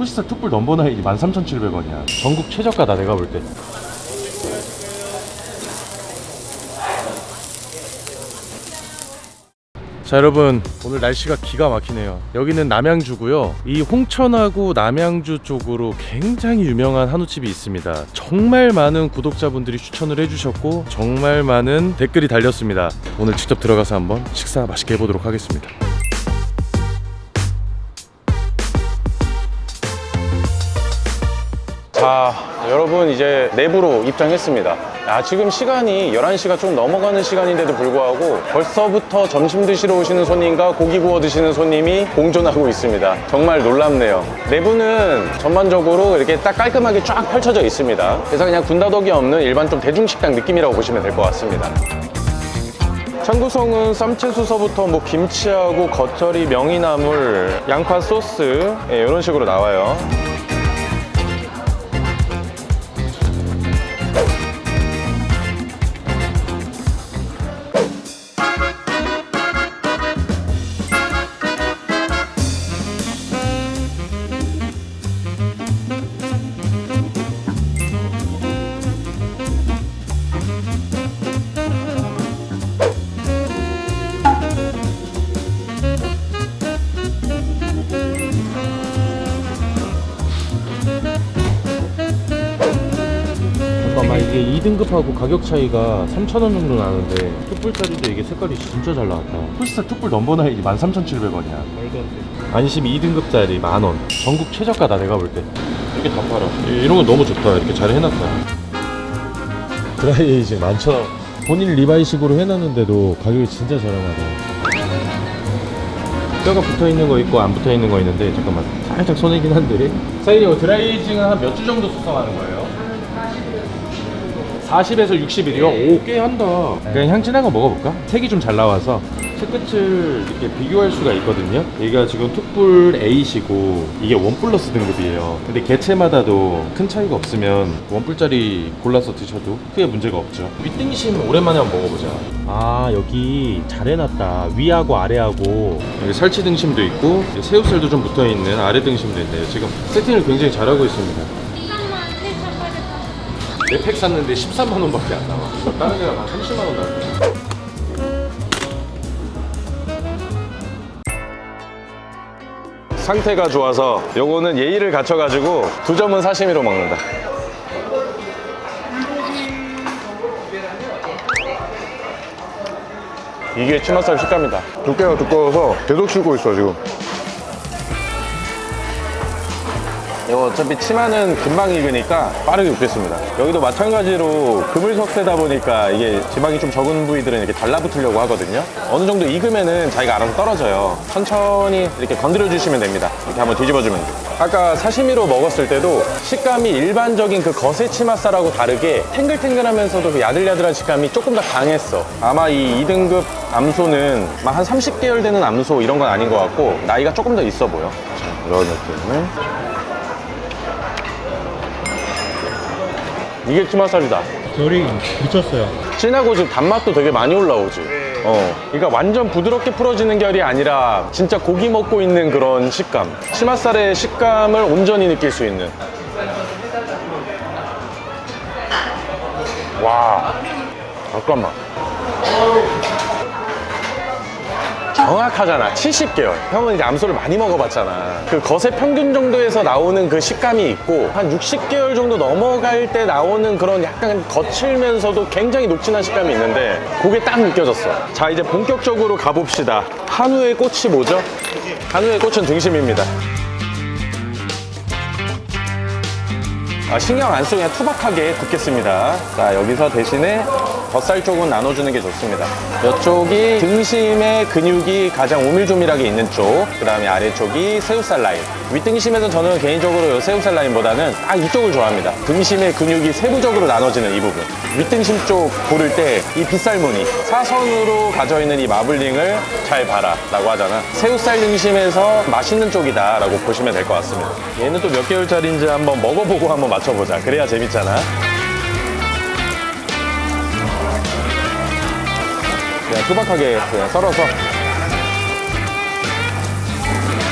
푸시사 툭불 넘버 나인이 13,700원이야. 전국 최저가다 내가 볼 때. 자 여러분 오늘 날씨가 기가 막히네요. 여기는 남양주고요. 이 홍천하고 남양주 쪽으로 굉장히 유명한 한우집이 있습니다. 정말 많은 구독자분들이 추천을 해주셨고 정말 많은 댓글이 달렸습니다. 오늘 직접 들어가서 한번 식사 맛있게 해보도록 하겠습니다 자, 여러분 이제 내부로 입장했습니다. 아, 지금 시간이 11시가 좀 넘어가는 시간인데도 불구하고 벌써부터 점심 드시러 오시는 손님과 고기 구워 드시는 손님이 공존하고 있습니다. 정말 놀랍네요. 내부는 전반적으로 이렇게 딱 깔끔하게 쫙 펼쳐져 있습니다. 그래서 그냥 군다독이 없는 일반 좀 대중식당 느낌이라고 보시면 될 것 같습니다. 참구성은 쌈채수서부터 뭐 김치하고 겉절이, 명이나물, 양파 소스 예, 이런 식으로 나와요. 등급하고 가격 차이가 3,000원 정도 나는데 툭불짜리도 이게 색깔이 진짜 잘 나왔다. 푸시사 툭불 넘버나인이 13,700원이야. 안심 2등급짜리 만원. 전국 최저가다 내가 볼 때. 이렇게 다 팔아. 이- 이런 거 너무 좋다. 이렇게 잘 해놨다. 드라이 에이징 많잖아 본인 리바이식으로 해놨는데도 가격이 진짜 저렴하다. 뼈가 붙어 있는 거 있고 안 붙어 있는 거 있는데 잠깐만. 살짝 손해긴 한데. 사장님 드라이에이징은 한 몇 주 정도 숙성하는 거예요? 40에서 60일이요? 오, 꽤 한다. 그냥 향진한 거 먹어볼까? 색이 좀 잘 나와서 채끝을 이렇게 비교할 수가 있거든요. 얘가 지금 툭불 A시고 이게 원 플러스 등급이에요. 근데 개체마다도 큰 차이가 없으면 원 뿔짜리 골라서 드셔도 크게 문제가 없죠. 윗등심 오랜만에 한번 먹어보자. 아, 여기 잘 해놨다. 위하고 아래하고 여기 살치 등심도 있고 새우살도 좀 붙어 있는 아래 등심도 있네요. 지금 세팅을 굉장히 잘하고 있습니다. 내팩 샀는데 13만 원밖에 안 나와. 이거 다른 데가 한 30만 원 나와. 상태가 좋아서 요거는 예의를 갖춰가지고 두 점은 사시미로 먹는다. 이게 치맛살 식감이다. 두께가 두꺼워서 계속 씹고 있어 지금 어차피 치마는 금방 익으니까 빠르게 굽겠습니다. 여기도 마찬가지로 그물석쇠다 보니까 이게 지방이 좀 적은 부위들은 이렇게 달라붙으려고 하거든요. 어느 정도 익으면은 자기가 알아서 떨어져요. 천천히 이렇게 건드려 주시면 됩니다. 이렇게 한번 뒤집어 주면 돼요. 아까 사시미로 먹었을 때도 식감이 일반적인 그 거세 치맛살하고 다르게 탱글탱글하면서도 그 야들야들한 식감이 조금 더 강했어. 아마 이 2등급 암소는 막한 30개월 되는 암소 이런 건 아닌 것 같고 나이가 조금 더 있어 보여. 자, 이런 느낌을. 이게 치맛살이다. 결이 미쳤어요. 진하고 지금 단맛도 되게 많이 올라오지. 어. 그러니까 완전 부드럽게 풀어지는 결이 아니라 진짜 고기 먹고 있는 그런 식감. 치맛살의 식감을 온전히 느낄 수 있는. 와. 잠깐만. 정확하잖아. 70개월. 형은 이제 암소를 많이 먹어봤잖아. 그 거세 평균 정도에서 나오는 그 식감이 있고, 한 60개월 정도 넘어갈 때 나오는 그런 약간 거칠면서도 굉장히 녹진한 식감이 있는데, 그게 딱 느껴졌어. 자, 이제 본격적으로 가봅시다. 한우의 꽃이 뭐죠? 한우의 꽃은 등심입니다. 아, 신경 안 쓰고 그냥 투박하게 굽겠습니다. 자, 여기서 대신에 젖살 쪽은 나눠주는 게 좋습니다. 이쪽이 등심의 근육이 가장 오밀조밀하게 있는 쪽, 그 다음에 아래쪽이 새우살 라인. 윗등심에서 저는 개인적으로 이 새우살 라인보다는 딱 이쪽을 좋아합니다. 등심의 근육이 세부적으로 나눠지는 이 부분. 윗등심 쪽 고를 때 이 빗살무늬, 사선으로 가져 있는 이 마블링을 잘 봐라 라고 하잖아. 새우살 등심에서 맛있는 쪽이다 라고 보시면 될 것 같습니다. 얘는 또 몇 개월짜리인지 한번 먹어보고 한번 맞춰보자. 그래야 재밌잖아. 그냥 투박하게 그냥 썰어서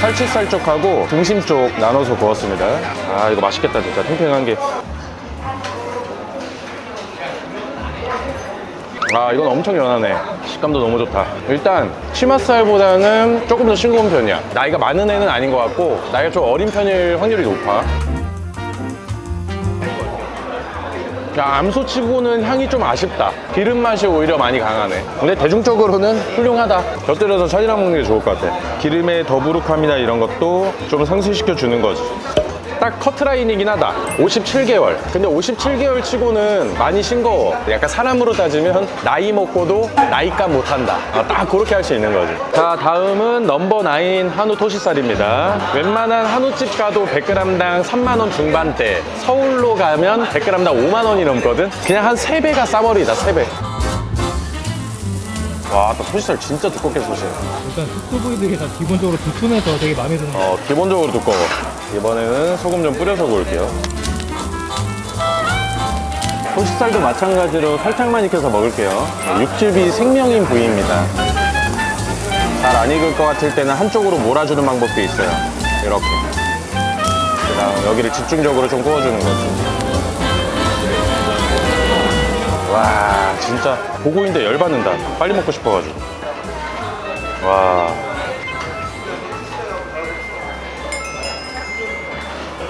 살치살 쪽하고 등심 쪽 나눠서 구웠습니다. 아 이거 맛있겠다 진짜. 탱탱한 게. 아 이건 엄청 연하네. 식감도 너무 좋다. 일단 치맛살보다는 조금 더 싱거운 편이야. 나이가 많은 애는 아닌 것 같고 나이가 좀 어린 편일 확률이 높아 야, 암소치고는 향이 좀 아쉽다. 기름 맛이 오히려 많이 강하네. 근데 대중적으로는 훌륭하다. 곁들여서 차이랑 먹는 게 좋을 것 같아. 기름의 더부룩함이나 이런 것도 좀 상쇄시켜 주는 거지 딱 커트라인이긴 하다. 57개월. 근데 57개월 치고는 많이 싱거워. 약간 사람으로 따지면 나이 먹고도 나이값 못한다. 아, 딱 그렇게 할 수 있는 거지. 자 다음은 넘버 9 한우 토시살입니다. 웬만한 한우집 가도 100g당 3만원 중반대. 서울로 가면 100g당 5만원이 넘거든. 그냥 한 3배가 싸버리다 3배 와, 나 토시살 진짜 두껍게 쏘시네. 일단 특수 부위들이 다 기본적으로 두툼해서 되게 마음에 드는 거 어, 기본적으로 두꺼워. 이번에는 소금 좀 뿌려서 구울게요. 토시살도 마찬가지로 살짝만 익혀서 먹을게요. 네, 육즙이 생명인 부위입니다. 잘 안 익을 것 같을 때는 한쪽으로 몰아주는 방법도 있어요. 이렇게. 그다음 여기를 집중적으로 좀 구워주는 거죠. 와, 진짜 보고 있는데 열받는다. 빨리 먹고 싶어가지고. 와.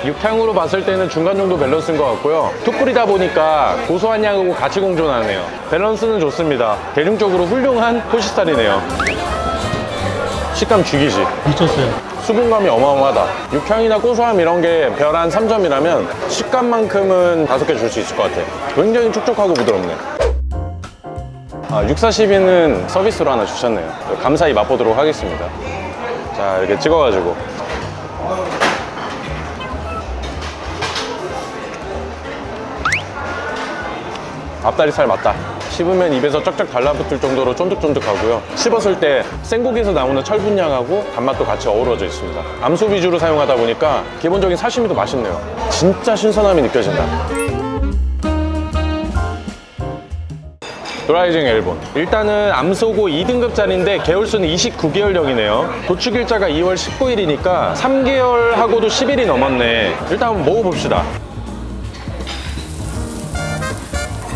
육향으로 봤을 때는 중간 정도 밸런스인 것 같고요. 툭불이다 보니까 고소한 향하고 같이 공존하네요. 밸런스는 좋습니다. 대중적으로 훌륭한 토시살이네요. 식감 죽이지. 미쳤어요. 수분감이 어마어마하다. 육향이나 고소함 이런 게 별 한 3점이라면 식감만큼은 5개 줄 수 있을 것 같아. 굉장히 촉촉하고 부드럽네. 아, 642는 서비스로 하나 주셨네요. 감사히 맛보도록 하겠습니다. 자, 이렇게 찍어가지고. 앞다리살 맞다. 씹으면 입에서 쩍쩍 달라붙을 정도로 쫀득쫀득하고요. 씹었을 때 생고기에서 나오는 철분향하고 단맛도 같이 어우러져 있습니다. 암소 위주로 사용하다 보니까 기본적인 사시미도 맛있네요. 진짜 신선함이 느껴진다. 드라이징 앨본 일단은 암소고 2등급짜리인데 개월수는 29개월령이네요 도축일자가 2월 19일이니까 3개월하고도 10일이 넘었네 일단 한번 먹어봅시다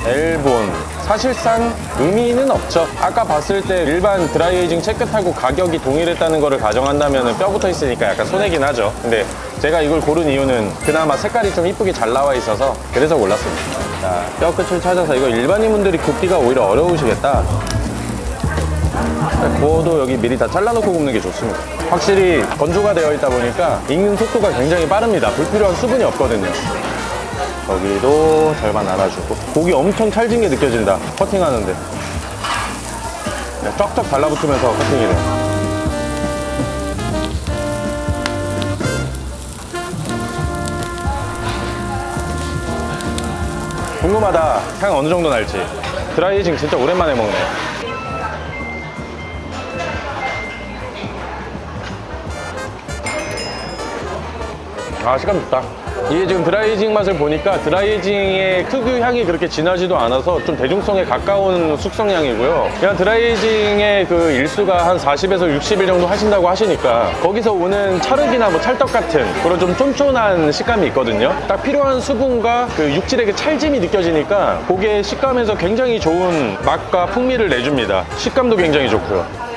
앨본 사실상 의미는 없죠. 아까 봤을 때 일반 드라이에이징 채끝하고 가격이 동일했다는 거를 가정한다면 뼈 붙어 있으니까 약간 손해긴 하죠. 근데 제가 이걸 고른 이유는 그나마 색깔이 좀 이쁘게 잘 나와 있어서 그래서 골랐습니다. 자, 뼈 끝을 찾아서 이거 일반인분들이 굽기가 오히려 어려우시겠다. 구워도 여기 미리 다 잘라놓고 굽는 게 좋습니다. 확실히 건조가 되어 있다 보니까 익는 속도가 굉장히 빠릅니다. 불필요한 수분이 없거든요 여기도 절반 나눠주고. 고기 엄청 찰진 게 느껴진다. 커팅하는데. 쫙쫙 달라붙으면서 커팅이 돼 궁금하다 향 어느 정도 날지. 드라이징 진짜 오랜만에 먹네. 아 식감 좋다 이게 지금 드라이징 맛을 보니까 드라이징의 특유 향이 그렇게 진하지도 않아서 좀 대중성에 가까운 숙성향이고요. 그냥 드라이징의 그 일수가 한 40에서 60일 정도 하신다고 하시니까 거기서 오는 찰흙이나 뭐 찰떡 같은 그런 좀 쫀쫀한 식감이 있거든요. 딱 필요한 수분과 그 육질의 그 찰짐이 느껴지니까 고기의 식감에서 굉장히 좋은 맛과 풍미를 내줍니다. 식감도 굉장히 좋고요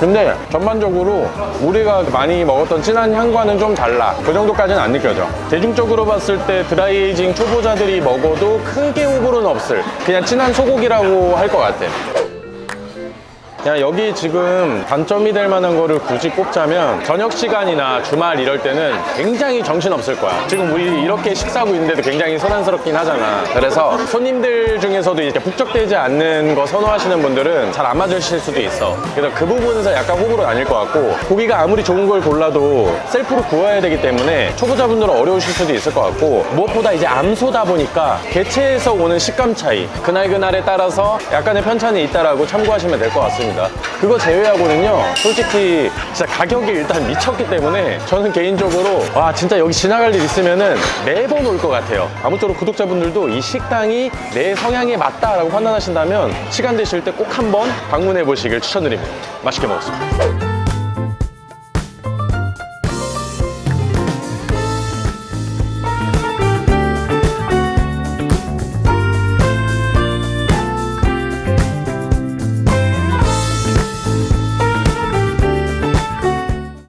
근데 전반적으로 우리가 많이 먹었던 진한 향과는 좀 달라. 그 정도까지는 안 느껴져. 대중적으로 봤을 때 드라이에이징 초보자들이 먹어도 크게 호불호는 없을 그냥 진한 소고기라고 할 것 같아. 그냥 여기 지금 단점이 될 만한 거를 굳이 꼽자면 저녁 시간이나 주말 이럴 때는 굉장히 정신없을 거야. 지금 우리 이렇게 식사하고 있는데도 굉장히 소란스럽긴 하잖아. 그래서 손님들 중에서도 이렇게 북적대지 않는 거 선호하시는 분들은 잘 안 맞으실 수도 있어. 그래서 그 부분에서 약간 호불호 아닐 것 같고 고기가 아무리 좋은 걸 골라도 셀프로 구워야 되기 때문에 초보자분들은 어려우실 수도 있을 것 같고 무엇보다 이제 암소다 보니까 개체에서 오는 식감 차이 그날 그날에 따라서 약간의 편차는 있다라고 참고하시면 될 것 같습니다. 있습니다. 그거 제외하고는요, 솔직히 진짜 가격이 일단 미쳤기 때문에 저는 개인적으로 와 진짜 여기 지나갈 일 있으면은 매번 올 것 같아요. 아무쪼록 구독자분들도 이 식당이 내 성향에 맞다라고 판단하신다면 시간 되실 때 꼭 한번 방문해 보시길 추천드립니다. 맛있게 먹었습니다.